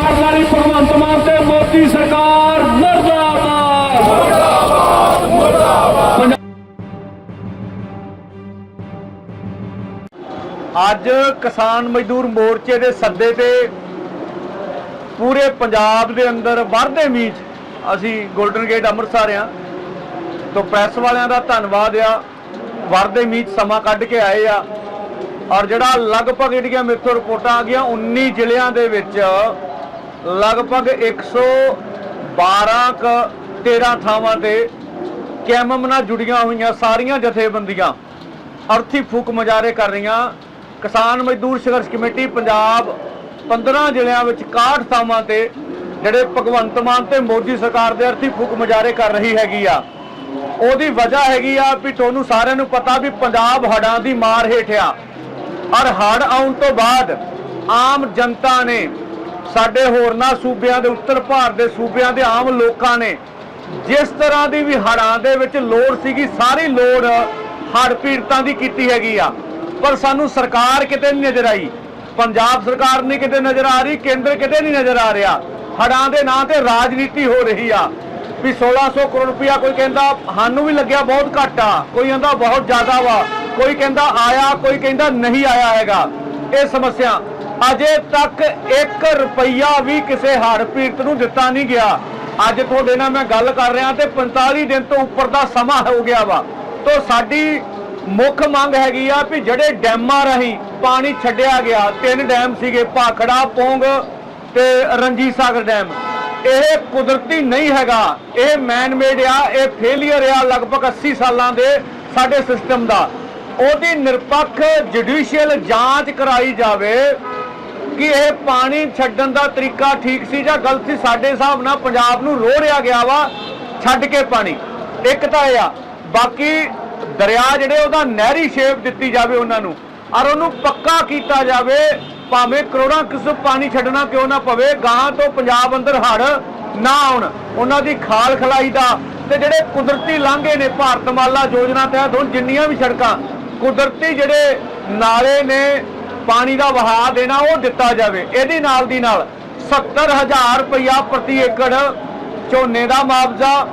ਸਰਕਾਰ ਭਗਵੰਤ ਮਾਨ ਤੇ ਮੋਦੀ ਸਰਕਾਰ, ਮੁਰਦਾਬਾਦ। ਅੱਜ ਕਿਸਾਨ ਮਜ਼ਦੂਰ ਮੋਰਚੇ ਦੇ ਸੱਦੇ ਤੇ ਪੂਰੇ ਪੰਜਾਬ ਦੇ ਅੰਦਰ ਵਰਦੇ ਮੀਚ ਅਸੀਂ 골ਡਨ ਗੇਟ ਅੰਮ੍ਰਿਤਸਰ ਆ ਤੋਂ ਪ੍ਰੈਸ ਵਾਲਿਆਂ ਦਾ ਧੰਨਵਾਦ ਆ। ਵਰਦੇ ਮੀਚ ਸਮਾਂ ਕੱਢ ਕੇ ਆਏ ਆ। ਔਰ ਜਿਹੜਾ ਲਗਭਗ ਜਿਹੜੀਆਂ ਮੇਥੋਂ ਰਿਪੋਰਟਾਂ ਆ ਗਈਆਂ 19 ਜ਼ਿਲ੍ਹਿਆਂ ਦੇ ਵਿੱਚ ਲਗਭਗ 112 ਕ 13 ਥਾਵਾਂ ਤੇ ਕੈਮਮ ਨਾਲ ਜੁੜੀਆਂ ਹੋਈਆਂ ਸਾਰੀਆਂ ਜਥੇਬੰਦੀਆਂ ਅਰਥੀ ਫੂਕ ਮੁਜ਼ਾਹਰੇ ਕਰ ਰਹੀਆਂ। ਕਿਸਾਨ ਮਜ਼ਦੂਰ ਸੰਘਰਸ਼ ਕਮੇਟੀ ਪੰਜਾਬ 15 ਜ਼ਿਲ੍ਹਿਆਂ ਵਿੱਚ 61 ਥਾਵਾਂ ਤੇ ਜਿਹੜੇ ਭਗਵੰਤ ਮਾਨ ਤੇ ਮੋਦੀ ਸਰਕਾਰ ਦੇ ਅਰਥੀ ਫੂਕ ਮੁਜ਼ਾਹਰੇ ਕਰ ਰਹੀ ਹੈਗੀ ਆ। ਉਹਦੀ ਵਜ੍ਹਾ ਹੈਗੀ ਆ ਵੀ ਤੁਹਾਨੂੰ ਸਾਰਿਆਂ ਨੂੰ ਪਤਾ ਵੀ ਪੰਜਾਬ ਹੜਾਂ ਦੀ ਮਾਰ ਹੇਠ ਆ। ਔਰ ਹੜ ਆਉਣ ਤੋਂ ਬਾਅਦ ਆਮ ਜਨਤਾ ਨੇ ਸਾਡੇ ਹੋਰਨਾਂ ਸੂਬਿਆਂ ਦੇ, ਉੱਤਰ ਭਾਰਤ ਦੇ ਸੂਬਿਆਂ ਦੇ ਆਮ ਲੋਕਾਂ ਨੇ ਜਿਸ ਤਰ੍ਹਾਂ ਦੀ ਵੀ ਹੜਾਂ ਦੇ ਵਿੱਚ ਲੋੜ ਸੀਗੀ, ਸਾਰੀ ਲੋੜ ਹੜ ਪੀੜਤਾਂ ਦੀ ਕੀਤੀ ਹੈਗੀ ਆ। ਪਰ ਸਾਨੂੰ ਸਰਕਾਰ ਕਿਤੇ ਨਹੀਂ ਨਜ਼ਰ ਆਈ। ਪੰਜਾਬ ਸਰਕਾਰ ਨਹੀਂ ਕਿਤੇ ਨਜ਼ਰ ਆ ਰਹੀ, ਕੇਂਦਰ ਕਿਤੇ ਨਹੀਂ ਨਜ਼ਰ ਆ ਰਿਹਾ। ਹੜਾਂ ਦੇ ਨਾਂ ਤੇ ਰਾਜਨੀਤੀ ਹੋ ਰਹੀ ਆ। ਵੀ 1600 ਕਰੋੜ ਰੁਪਇਆ ਕੋਈ ਕਹਿੰਦਾ ਸਾਨੂੰ ਵੀ ਲੱਗਿਆ ਬਹੁਤ ਘੱਟ ਆ। ਕੋਈ ਕਹਿੰਦਾ ਬਹੁਤ ਜ਼ਿਆਦਾ ਵਾ। ਕੋਈ ਕਹਿੰਦਾ ਆਇਆ, ਕੋਈ ਕਹਿੰਦਾ ਨਹੀਂ ਆਇਆ ਹੈਗਾ। ਇਹ ਸਮੱਸਿਆ ਅਜੇ ਤੱਕ 1 ਰੁਪਈਆ ਵੀ ਕਿਸੇ ਹੜ੍ਹ ਪੀੜਤ ਨੂੰ ਦਿੱਤਾ ਨਹੀਂ ਗਿਆ। ਅੱਜ ਤੁਹਾਡੇ ਨਾਲ ਮੈਂ ਗੱਲ ਕਰ ਰਿਹਾ ਤੇ 45 ਦਿਨ ਤੋਂ ਉੱਪਰ ਦਾ ਸਮਾਂ ਹੋ ਗਿਆ ਵਾ। ਤੋਂ ਸਾਡੀ ਮੁੱਖ ਮੰਗ ਹੈਗੀ ਆ ਵੀ ਜਿਹੜੇ ਡੈਮਾਂ ਰਾਹੀਂ ਪਾਣੀ ਛੱਡਿਆ ਗਿਆ, ਤਿੰਨ ਡੈਮ ਸੀਗੇ, ਭਾਖੜਾ, ਪੋਂਗ ਤੇ ਰਣਜੀਤ ਸਾਗਰ ਡੈਮ। ਇਹ ਕੁਦਰਤੀ ਨਹੀਂ ਹੈਗਾ। ਇਹ ਮੈਨ ਮੇਡ ਆ, ਇਹ ਫੇਲਿਅਰ ਆ ਲਗਭਗ 80 ਸਾਲਾਂ ਦੇ ਸਾਡੇ ਸਿਸਟਮ ਦਾ। ਉਹਦੀ ਨਿਰਪੱਖ ਜੁਡੀਸ਼ੀਅਲ ਜਾਂਚ ਕਰਾਈ ਜਾਵੇ ਕਿ ਇਹ ਪਾਣੀ ਛੱਡਣ ਦਾ ਤਰੀਕਾ ਠੀਕ ਸੀ ਜਾਂ ਗਲਤ ਸੀ, ਸਾਡੇ ਹਿਸਾਬ ਨਾਲ ਪੰਜਾਬ ਨੂੰ ਰੋ ਰੋੜਿਆ ਗਿਆ ਵਾ ਛੱਡ ਕੇ ਪਾਣੀ। ਇੱਕ ਤਾਂ ਇਹ ਆ, ਬਾਕੀ ਦਰਿਆ ਜਿਹੜੇ ਉਹਦਾ ਨਹਿਰੀ ਸ਼ੇਪ ਦਿੱਤੀ ਜਾਵੇ ਉਹਨਾਂ ਨੂੰ ਔਰ ਉਹਨੂੰ ਪੱਕਾ ਕੀਤਾ ਜਾਵੇ, ਭਾਵੇਂ ਕਰੋੜਾਂ ਕਿਸਮ ਪਾਣੀ ਛੱਡਣਾ ਕਿਉਂ ਨਾ ਪਵੇ ਗਾਂ ਤੋਂ ਪੰਜਾਬ ਅੰਦਰ ਹੜ ਨਾ ਆਉਣ। ਉਹਨਾਂ ਦੀ ਖਾਲ ਖਲਾਈ ਦਾ ਤੇ ਜਿਹੜੇ ਕੁਦਰਤੀ ਲਾਂਘੇ ਨੇ ਭਾਰਤਮਾਲਾ ਯੋਜਨਾ ਤਹਿਤ ਹੁਣ ਜਿੰਨੀਆਂ ਵੀ ਸੜਕਾਂ, ਕੁਦਰਤੀ ਜਿਹੜੇ ਨਾਲੇ ਨੇ ਪਾਣੀ ਦਾ ਵਹਾਅ ਦੇਣਾ, ਉਹ ਦਿੱਤਾ ਜਾਵੇ। ਇਹਦੇ ਨਾਲ ਦੀ ਨਾਲ 70000 ਰੁਪਇਆ ਪ੍ਰਤੀ ਏਕੜ ਝੋਨੇ ਦਾ ਮੁਆਵਜ਼ਾ,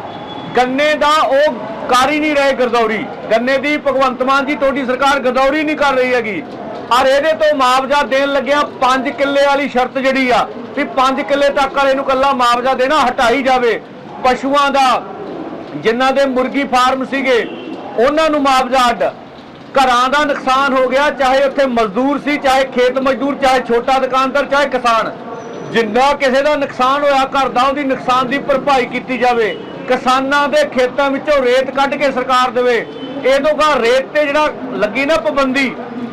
ਗੰਨੇ ਦਾ ਉਹ ਕਰ ਹੀ ਨਹੀਂ ਰਹੇ ਗਰਦੌਰੀ। ਗੰਨੇ ਦੀ ਭਗਵੰਤ ਮਾਨ ਜੀ, ਤੁਹਾਡੀ ਸਰਕਾਰ ਗਰਦੌਰੀ ਨਹੀਂ ਕਰ ਰਹੀ ਹੈਗੀ। ਔਰ ਇਹਦੇ ਤੋਂ ਮੁਆਵਜ਼ਾ ਦੇਣ ਲੱਗਿਆ 5 ਕਿੱਲੇ ਵਾਲੀ ਸ਼ਰਤ ਜਿਹੜੀ ਆ, ਵੀ 5 ਕਿੱਲੇ ਤੱਕ ਵਾਲੇ ਨੂੰ ਕੱਲਾ ਮੁਆਵਜ਼ਾ ਦੇਣਾ ਹਟਾਈ ਜਾਵੇ। ਪਸ਼ੂਆਂ ਦਾ, ਜਿਨ੍ਹਾਂ ਦੇ ਮੁਰਗੀ ਫਾਰਮ ਸੀਗੇ, ਉਹਨਾਂ ਨੂੰ ਮੁਆਵਜ਼ਾ ਅੱਡ। ਘਰਾਂ ਦਾ ਨੁਕਸਾਨ ਹੋ ਗਿਆ, ਚਾਹੇ ਉੱਥੇ ਮਜ਼ਦੂਰ ਸੀ, ਚਾਹੇ ਖੇਤ ਮਜ਼ਦੂਰ, ਚਾਹੇ ਛੋਟਾ ਦੁਕਾਨਦਾਰ, ਚਾਹੇ ਕਿਸਾਨ। ਜਿੰਨਾ ਕਿਸੇ ਦਾ ਨੁਕਸਾਨ ਹੋਇਆ, ਘਰ ਦਾ ਉਹਦੀ ਨੁਕਸਾਨ ਦੀ ਭਰਪਾਈ ਕੀਤੀ ਜਾਵੇ। ਕਿਸਾਨਾਂ ਦੇ ਖੇਤਾਂ ਵਿੱਚੋਂ ਰੇਤ ਕੱਢ ਕੇ ਸਰਕਾਰ ਦੇਵੇ। ਇਹ ਤੋਂ ਕਾ ਰੇਤ ਤੇ ਜਿਹੜਾ ਲੱਗੀ ਨਾ ਪਾਬੰਦੀ,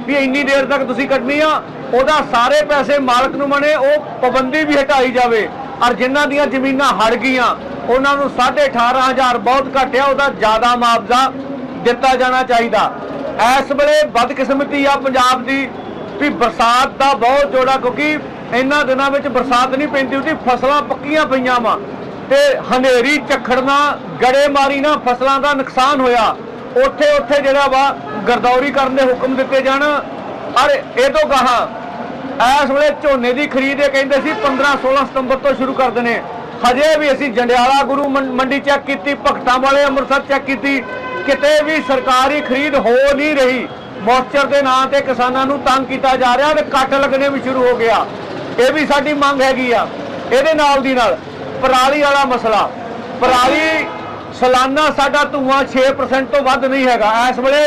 ਵੀ ਇੰਨੀ ਦੇਰ ਤੱਕ ਤੁਸੀਂ ਕੱਢਣੀ ਆ, ਉਹਦਾ ਸਾਰੇ ਪੈਸੇ ਮਾਲਕ ਨੂੰ ਬਣੇ ਉਹ ਪਾਬੰਦੀ ਵੀ ਹਟਾਈ ਜਾਵੇ। ਔਰ ਜਿਨ੍ਹਾਂ ਦੀਆਂ ਜ਼ਮੀਨਾਂ ਹੜ ਗਈਆਂ, ਉਹਨਾਂ ਨੂੰ 18500 ਬਹੁਤ ਘਟਿਆ, ਉਹਦਾ ਜ਼ਿਆਦਾ ਮੁਆਵਜ਼ਾ ਦਿੱਤਾ ਜਾਣਾ ਚਾਹੀਦਾ। ਇਸ ਵੇਲੇ ਬਦਕਿਸਮਤੀ ਆ ਪੰਜਾਬ ਦੀ ਵੀ ਬਰਸਾਤ ਦਾ ਬਹੁਤ ਜੋੜਾ ਕਿਉਂਕਿ ਇਹਨਾਂ ਦਿਨਾਂ ਵਿੱਚ ਬਰਸਾਤ ਨਹੀਂ ਪੈਂਦੀ ਉਹਦੀ ਫਸਲਾਂ ਪੱਕੀਆਂ ਪਈਆਂ ਵਾ। ਤੇ ਹਨੇਰੀ, ਝੱਖੜਨਾ, ਗੜੇਮਾਰੀ ਨਾਲ ਫਸਲਾਂ ਦਾ ਨੁਕਸਾਨ ਹੋਇਆ। ਉੱਥੇ ਉੱਥੇ ਜਿਹੜਾ ਵਾ ਗਰਦੌਰੀ ਕਰਨ ਦੇ ਹੁਕਮ ਦਿੱਤੇ ਜਾਣ। ਔਰ ਇਹ ਤੋਂ ਗਾਹਾਂ ਇਸ ਵੇਲੇ ਝੋਨੇ ਦੀ ਖਰੀਦ ਇਹ ਕਹਿੰਦੇ ਸੀ 15 16 ਸਤੰਬਰ ਤੋਂ ਸ਼ੁਰੂ ਕਰ ਦੇਣੇ ਹਜੇ ਵੀ ਅਸੀਂ ਜੰਡਿਆਲਾ ਗੁਰੂ ਮੰਡੀ ਚੈੱਕ ਕੀਤੀ, ਭਗਤਾਂ ਵਾਲੇ ਅੰਮ੍ਰਿਤਸਰ ਚੈੱਕ ਕੀਤੀ। ਕਿਤੇ ਵੀ ਸਰਕਾਰੀ ਖਰੀਦ ਹੋ ਨਹੀਂ ਰਹੀ। ਮੋਇਸਚਰ ਦੇ ਨਾਂ ਤੇ ਕਿਸਾਨਾਂ ਨੂੰ ਤੰਗ ਕੀਤਾ ਜਾ ਰਿਹਾ ਤੇ ਕੱਟ ਲੱਗਣੇ ਵੀ ਸ਼ੁਰੂ ਹੋ ਗਿਆ। ਇਹ ਵੀ ਸਾਡੀ ਮੰਗ ਹੈਗੀ ਆ। ਇਹਦੇ ਨਾਲ ਦੀ ਨਾਲ ਪਰਾਲੀ ਵਾਲਾ ਮਸਲਾ। ਪਰਾਲੀ ਸਾਲਾਨਾ ਸਾਡਾ ਧੂਆਂ 6% ਤੋਂ ਵੱਧ ਨਹੀਂ ਹੈਗਾ। ਇਸ ਵੇਲੇ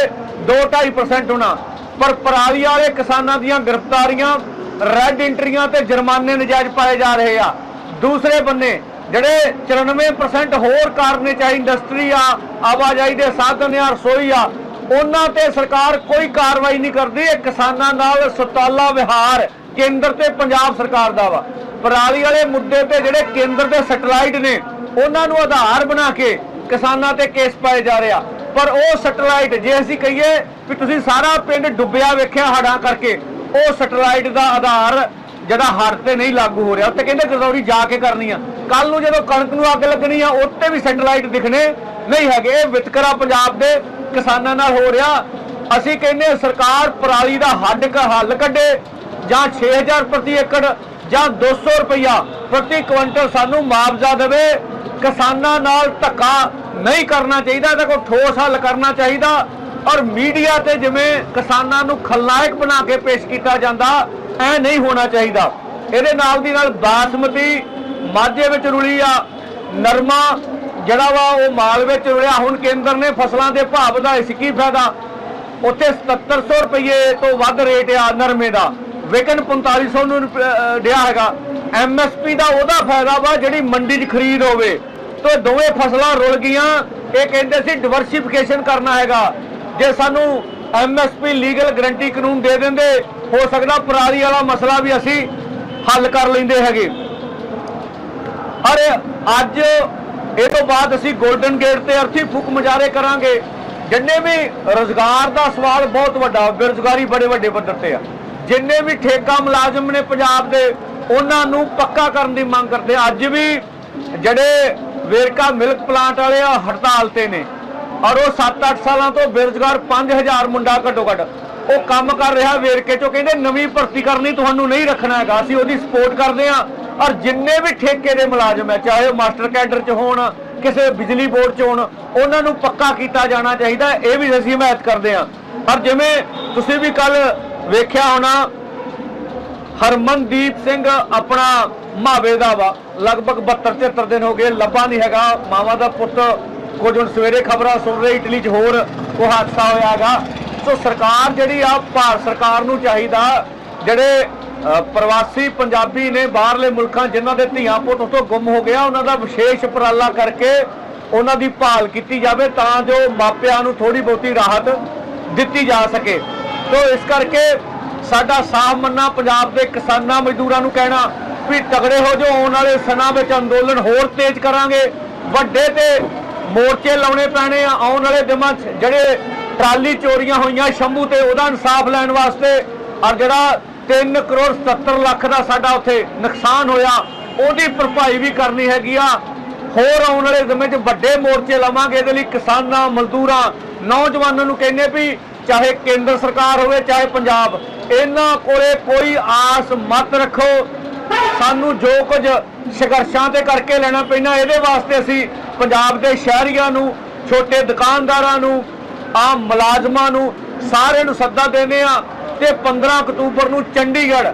2-2.5% ਹੋਣਾ। ਪਰ ਪਰਾਲੀ ਵਾਲੇ ਕਿਸਾਨਾਂ ਦੀਆਂ ਗ੍ਰਿਫਤਾਰੀਆਂ ਰੈੱਡ ਇੰਟਰੀਆਂ ਤੇ ਜੁਰਮਾਨੇ ਨਜਾਇਜ਼ ਪਾਏ ਜਾ ਰਹੇ ਆ। ਦੂਸਰੇ ਬੰਨੇ ਜਿਹੜੇ 94% ਹੋਰ ਕਾਰਨੇ ਚਾਹੀ ਇੰਡਸਟਰੀ ਆ, ਆਵਾਜਾਈ ਦੇ ਸਾਧਨ ਆ, ਰਸੋਈ ਆ, ਉਹਨਾਂ ਤੇ ਸਰਕਾਰ ਕੋਈ ਕਾਰਵਾਈ ਨਹੀਂ ਕਰਦੀ। ਇਹ ਕਿਸਾਨਾਂ ਨਾਲ ਸਤਾਲਾ ਵਿਹਾਰ ਕੇਂਦਰ ਤੇ ਪੰਜਾਬ ਸਰਕਾਰ ਦਾ ਵਾ। ਪਰਾਲੀ ਵਾਲੇ ਮੁੱਦੇ ਤੇ ਜਿਹੜੇ ਕੇਂਦਰ ਦੇ ਸੈਟਲਾਈਟ ਨੇ, ਉਹਨਾਂ ਨੂੰ ਆਧਾਰ ਬਣਾ ਕੇ ਕਿਸਾਨਾਂ ਤੇ ਕੇਸ ਪਾਏ ਜਾ ਰਿਹਾ ਪਰ ਉਹ ਸੈਟਲਾਈਟ, ਜੇ ਅਸੀਂ ਕਹੀਏ ਵੀ ਤੁਸੀਂ ਸਾਰਾ ਪਿੰਡ ਡੁੱਬਿਆ ਵੇਖਿਆ ਹੜਾਂ ਕਰਕੇ, ਉਹ ਸੈਟਲਾਈਟ ਦਾ ਆਧਾਰ ਜਿਹੜਾ ਹੜ ਤੇ ਨਹੀਂ ਲਾਗੂ ਹੋ ਰਿਹਾ ਉੱਤੇ ਕਹਿੰਦੇ ਗਜ਼ੌਰੀ ਜਾ ਕੇ ਕਰਨੀ ਆ। ਕੱਲ ਨੂੰ ਜਦੋਂ ਕਣਕ ਨੂੰ ਅੱਗ ਲੱਗਣੀ ਆ, ਉੱਤੇ ਵੀ ਸੈਟਲਾਈਟ ਦਿਖਣੇ ਨਹੀਂ ਹੈਗੇ। ਵਿਤਕਰਾ ਪੰਜਾਬ ਦੇ ਕਿਸਾਨਾਂ ਨਾਲ ਹੋ ਰਿਹਾ। ਅਸੀਂ ਕਹਿੰਦੇ ਹਾਂ ਸਰਕਾਰ ਪਰਾਲੀ ਦਾ ਹੱਡ ਹੱਲ ਕੱਢੇ, ਜਾਂ 6000 ਪ੍ਰਤੀ ਏਕੜ, ਜਾਂ 200 ਰੁਪਇਆ ਪ੍ਰਤੀ ਕੁਇੰਟਲ ਸਾਨੂੰ ਮੁਆਵਜ਼ਾ ਦੇਵੇ। ਕਿਸਾਨਾਂ ਨਾਲ ਧੱਕਾ ਨਹੀਂ ਕਰਨਾ ਚਾਹੀਦਾ, ਇਹਦਾ ਕੋਈ ਠੋਸ ਹੱਲ ਕਰਨਾ ਚਾਹੀਦਾ। ਔਰ ਮੀਡੀਆ ਤੇ ਜਿਵੇਂ ਕਿਸਾਨਾਂ ਨੂੰ ਖਲਨਾਇਕ ਬਣਾ ਕੇ ਪੇਸ਼ ਕੀਤਾ ਜਾਂਦਾ, ਐ ਨਹੀਂ ਹੋਣਾ ਚਾਹੀਦਾ। ਇਹਦੇ ਨਾਲ ਦੀ ਨਾਲ ਬਾਸਮਤੀ ਮਾਝੇ ਵਿੱਚ ਰੁਲੀ ਆ ਨਰਮਾ, ਜਿਹੜਾ ਵਾ ਉਹ ਮਾਲ ਵਿੱਚ ਰੁਲਿਆ। ਹੁਣ ਕੇਂਦਰ ਨੇ ਫਸਲਾਂ ਦੇ ਭਾਅ ਵਧਾਏ ਸੀ, ਕੀ ਫਾਇਦਾ? ਉੱਥੇ 7700 ਰੁਪਏ ਤੋਂ ਵੱਧ ਰੇਟ ਆ ਨਰਮੇ ਦਾ। ਵਿਕਨ 4500 ਨੂੰ ਰੁਪ- ਅਹ ਡਿਆ ਹੈਗਾ। ਐਮਐਸਪੀ ਦਾ ਉਹਦਾ ਫਾਇਦਾ ਵਾ, ਜਿਹੜੀ ਮੰਡੀ 'ਚ ਖਰੀਦ ਹੋਵੇ। ਤੇ ਦੋਵੇਂ ਫਸਲਾਂ ਰੁਲ ਗਈਆਂ। ਇਹ ਕਹਿੰਦੇ ਸੀ ਡਿਵਰਸੀਫਿਕੇਸ਼ਨ ਕਰਨਾ ਹੈਗਾ। ਜੇ ਸਾਨੂੰ ਐਮਐਸਪੀ ਲੀਗਲ ਗਰੰਟੀ ਕਾਨੂੰਨ ਦੇ ਦਿੰਦੇ, ਹੋ ਸਕਦਾ ਪਰਾਲੀ ਵਾਲਾ ਮਸਲਾ ਵੀ ਅਸੀਂ ਹੱਲ ਕਰ ਲੈਂਦੇ ਹੈਗੇ। ਔਰ ਅੱਜ ਇਹ ਤੋਂ ਬਾਅਦ ਅਸੀਂ 골ਡਨ ਗੇਟ ਤੇ ਅਰਥੀ ਫੁੱਕ ਮੁਜ਼ਾਹਰੇ ਕਰਾਂਗੇ। ਜਿੰਨੇ ਵੀ ਰੋਜ਼ਗਾਰ ਦਾ ਸਵਾਲ ਬਹੁਤ ਵੱਡਾ, ਬੇਰੁਜ਼ਗਾਰੀ ਬੜੇ ਵੱਡੇ ਪੱਧਰ ਤੇ ਆ। ਜਿੰਨੇ ਵੀ ਠੇਕਾ ਮੁਲਾਜ਼ਮ ਨੇ ਪੰਜਾਬ ਦੇ, ਉਹਨਾਂ ਨੂੰ ਪੱਕਾ ਕਰਨ ਦੀ ਮੰਗ ਕਰਦੇ ਅੱਜ ਵੀ ਜਿਹੜੇ ਵੇਰਕਾ ਮਿਲਕ ਪਲਾਂਟ ਵਾਲੇ ਆ, ਹੜਤਾਲ ਤੇ ਨੇ, ਔਰ ਉਹ 7-8 ਸਾਲਾਂ ਤੋਂ ਬੇਰੁਜ਼ਗਾਰ 5000 ਮੁੰਡਾ ਘੱਟੋ ਘੱਟ ਉਹ ਕੰਮ ਕਰ ਰਿਹਾ ਵੇਰਕੇ ਚੋਂ। ਕਹਿੰਦੇ ਨਵੀਂ ਭਰਤੀ ਕਰਨੀ ਤੁਹਾਨੂੰ ਨਹੀਂ ਰੱਖਣਾ ਹੈਗਾ, ਅਸੀਂ ਉਹਦੀ ਸਪੋਰਟ ਕਰਦੇ ਆ। ਔਰ ਜਿੰਨੇ ਵੀ ਠੇਕੇ ਦੇ ਮੁਲਾਜ਼ਮ ਹੈ, ਚਾਹੇ ਉਹ ਮਾਸਟਰ ਕੈਡਰ ਚ ਹੋਣ, ਕਿਸੇ ਬਿਜਲੀ ਬੋਰਡ ਚ ਹੋਣ, ਉਹਨਾਂ ਨੂੰ ਪੱਕਾ ਕੀਤਾ ਜਾਣਾ ਚਾਹੀਦਾ, ਇਹ ਵੀ ਅਸੀਂ ਹਮਾਇਤ ਕਰਦੇ ਹਾਂ। ਪਰ ਜਿਵੇਂ ਤੁਸੀਂ ਵੀ ਕੱਲ ਵੇਖਿਆ ਹੋਣਾ, ਹਰਮਨਦੀਪ ਸਿੰਘ ਆਪਣਾ ਮਾਵੇ ਦਾ ਵਾ, ਲਗਭਗ 72 73 ਦਿਨ ਹੋ ਗਏ, ਲੱਭਾ ਨਹੀਂ ਹੈਗਾ। ਮਾਵਾ ਦਾ ਪੁੱਤ ਕੁਝ ਹੁਣ ਸਵੇਰੇ ਖਬਰਾਂ ਸੁਣ ਰਹੇ, ਇਟਲੀ 'ਚ ਹੋਰ ਉਹ ਹਾਦਸਾ ਹੋਇਆ ਹੈਗਾ। ਸੋ ਸਰਕਾਰ ਜਿਹੜੀ ਆ, ਭਾਰਤ ਸਰਕਾਰ ਨੂੰ ਚਾਹੀਦਾ, ਜਿਹੜੇ ਪ੍ਰਵਾਸੀ ਪੰਜਾਬੀ ਨੇ ਬਾਹਰਲੇ ਮੁਲਕਾਂ ਜਿਨ੍ਹਾਂ ਦੇ ਧੀਆਂ ਪੁੱਤ ਉੱਥੋਂ ਗੁੰਮ ਹੋ ਗਿਆ, ਉਹਨਾਂ ਦਾ ਵਿਸ਼ੇਸ਼ ਉਪਰਾਲਾ ਕਰਕੇ ਉਹਨਾਂ ਦੀ ਭਾਲ ਕੀਤੀ ਜਾਵੇ ਤਾਂ ਜੋ ਮਾਪਿਆਂ ਨੂੰ ਥੋੜੀ ਬਹੁਤੀ ਰਾਹਤ ਦਿੱਤੀ ਜਾ ਸਕੇ। ਸੋ ਇਸ ਕਰਕੇ ਸਾਡਾ ਸਾਫ਼ ਮੰਨਾ ਪੰਜਾਬ ਦੇ ਕਿਸਾਨਾਂ ਮਜ਼ਦੂਰਾਂ ਨੂੰ ਕਹਿਣਾ ਵੀ ਤਗੜੇ ਹੋ ਜਾਓ, ਆਉਣ ਵਾਲੇ ਸਨਾਂ ਵਿੱਚ ਅੰਦੋਲਨ ਹੋਰ ਤੇਜ਼ ਕਰਾਂਗੇ। ਵੱਡੇ ਤੇ ਮੋਰਚੇ ਲਾਉਣੇ ਪੈਣੇ ਆ, ਆਉਣ ਵਾਲੇ ਦਿਨਾਂ 'ਚ ਜਿਹੜੇ ਟਰਾਲੀ ਚੋਰੀਆਂ ਹੋਈਆਂ ਸ਼ੰਭੂ ਤੇ ਉਹਦਾ ਇਨਸਾਫ ਲੈਣ ਵਾਸਤੇ ਔਰ ਜਿਹੜਾ 3 ਕਰੋੜ 77 ਲੱਖ ਦਾ ਸਾਡਾ ਉੱਥੇ ਨੁਕਸਾਨ ਹੋਇਆ, ਉਹਦੀ ਭਰਪਾਈ ਵੀ ਕਰਨੀ ਹੈਗੀ ਆ। ਹੋਰ ਆਉਣ ਵਾਲੇ ਸਮੇਂ 'ਚ ਵੱਡੇ ਮੋਰਚੇ ਲਾਵਾਂਗੇ, ਇਹਦੇ ਲਈ ਕਿਸਾਨਾਂ, ਮਜ਼ਦੂਰਾਂ, ਨੌਜਵਾਨਾਂ ਨੂੰ ਕਹਿੰਦੇ ਵੀ ਚਾਹੇ ਕੇਂਦਰ ਸਰਕਾਰ ਹੋਵੇ, ਚਾਹੇ ਪੰਜਾਬ, ਇਹਨਾਂ ਕੋਲੇ ਕੋਈ ਆਸ ਮਤ ਰੱਖੋ। ਸਾਨੂੰ ਜੋ ਕੁਝ ਸੰਘਰਸ਼ਾਂ ਤੇ ਕਰਕੇ ਲੈਣਾ ਪੈਣਾ, ਇਹਦੇ ਵਾਸਤੇ ਅਸੀਂ ਪੰਜਾਬ ਦੇ ਸ਼ਹਿਰੀਆਂ ਨੂੰ, ਛੋਟੇ ਦੁਕਾਨਦਾਰਾਂ ਨੂੰ, ਆਮ ਮੁਲਾਜ਼ਮਾਂ ਨੂੰ ਸਾਰਿਆਂ ਨੂੰ ਸੱਦਾ ਦਿੰਦੇ ਆ। ਤੇ 15 ਅਕਤੂਬਰ ਨੂੰ ਚੰਡੀਗੜ੍ਹ।